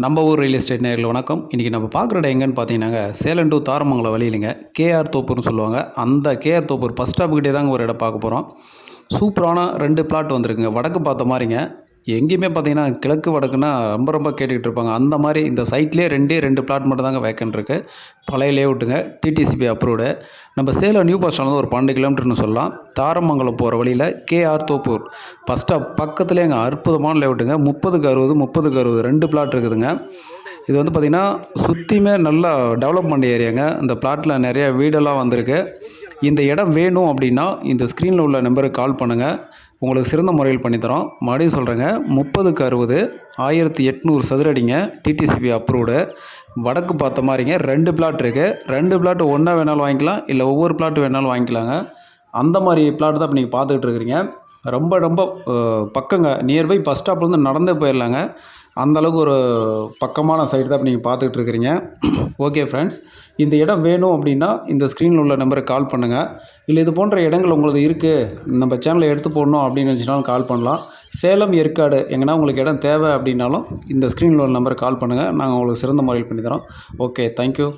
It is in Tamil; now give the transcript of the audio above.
நம்ம ஊர் ரியல் எஸ்டேட் நேரில் வணக்கம். இன்றைக்கி நம்ம பார்க்குற இடம் எங்கன்னு பார்த்தீங்கன்னாங்க சேலம் டு தாரமங்கலம் வழியிலுங்க. கேஆர் தோப்பூர்னு சொல்லுவாங்க. அந்த கேஆர் தோப்பூர் பஸ் ஸ்டாப்புக்கிட்டே தாங்க ஒரு இடம் பார்க்க போகிறோம் சூப்பரான ரெண்டு பிளாட் வந்திருக்குங்க. வடக்கு பார்த்த மாதிரிங்க. எங்கேயுமே பார்த்தீங்கன்னா கிழக்கு வடக்குன்னா ரொம்ப ரொம்ப கேட்டுக்கிட்டு இருப்பாங்க. அந்த மாதிரி இந்த சைட்லேயே ரெண்டே ரெண்டு பிளாட் மட்டும் தாங்க வேக்கன் இருக்குது பழைய லேஅவுட்டுங்க டிடிசிபி அப்ரூவ்டு நம்ம சேலம் நியூ பஸ் ஸ்டாண்ட் ஒரு பன்னெண்டு கிலோமீட்டர்னு சொல்லலாம். தாரமங்கலம் போகிற வழியில் கேஆர் தோப்பூர். பஸ் ஸ்டாப் பக்கத்துலேயே அற்புதமான லேஅவுட்டுங்க முப்பதுக்கு அறுபது முப்பதுக்கு அறுபது ரெண்டு பிளாட் இருக்குதுங்க. இது வந்து பார்த்திங்கன்னா சுற்றியுமே நல்லா டெவலப்மெண்ட் ஏரியாங்க இந்த பிளாட்டில் நிறைய வீடெல்லாம் வந்திருக்கு. இந்த இடம் வேணும் அப்படின்னா இந்த ஸ்க்ரீனில் உள்ள நம்பருக்கு கால் பண்ணுங்கள் உங்களுக்கு சிறந்த முறையில் பண்ணித்தரோம். மறுபடியும் சொல்கிறேங்க முப்பதுக்கு அறுபது ஆயிரத்தி எட்நூறு சதுரடிங்க டிடிசிபி அப்ரூவ்டு வடக்கு பார்த்த மாதிரிங்க ரெண்டு பிளாட் இருக்குது ரெண்டு பிளாட் ஒன்றா வேணாலும் வாங்கிக்கலாம் இல்லை ஒவ்வொரு பிளாட் வேணாலும் வாங்கிக்கலாங்க. அந்த மாதிரி பிளாட் தான் இப்போ நீங்கள் பார்த்துக்கிட்டு இருக்கிறீங்க. ரொம்ப ரொம்ப பக்கங்க. நியர்பை பஸ் ஸ்டாப்லேருந்து நடந்தே போயிடலாங்க அந்தளவுக்கு ஒரு பக்கமான சைடு தான் இப்போ நீங்கள் பார்த்துக்கிட்டு இருக்கிறீங்க. ஓகே ஃப்ரெண்ட்ஸ் இந்த இடம் வேணும் அப்படின்னா இந்த ஸ்க்ரீனில் உள்ள நம்பருக்கு கால் பண்ணுங்கள் இல்லை இது போன்ற இடங்கள் உங்களுக்கு இருக்குது நம்ம சேனலை எடுத்து போடணும் அப்படின்னு நினச்சினாலும் கால் பண்ணலாம். சேலம் ஏற்காடு எங்கன்னா உங்களுக்கு இடம் தேவை அப்படின்னாலும் இந்த ஸ்க்ரீனில் உள்ள நம்பருக்கு கால் பண்ணுங்கள் நாங்கள் உங்களுக்கு சிறந்த முறையில் பண்ணி தரோம். Okay thank you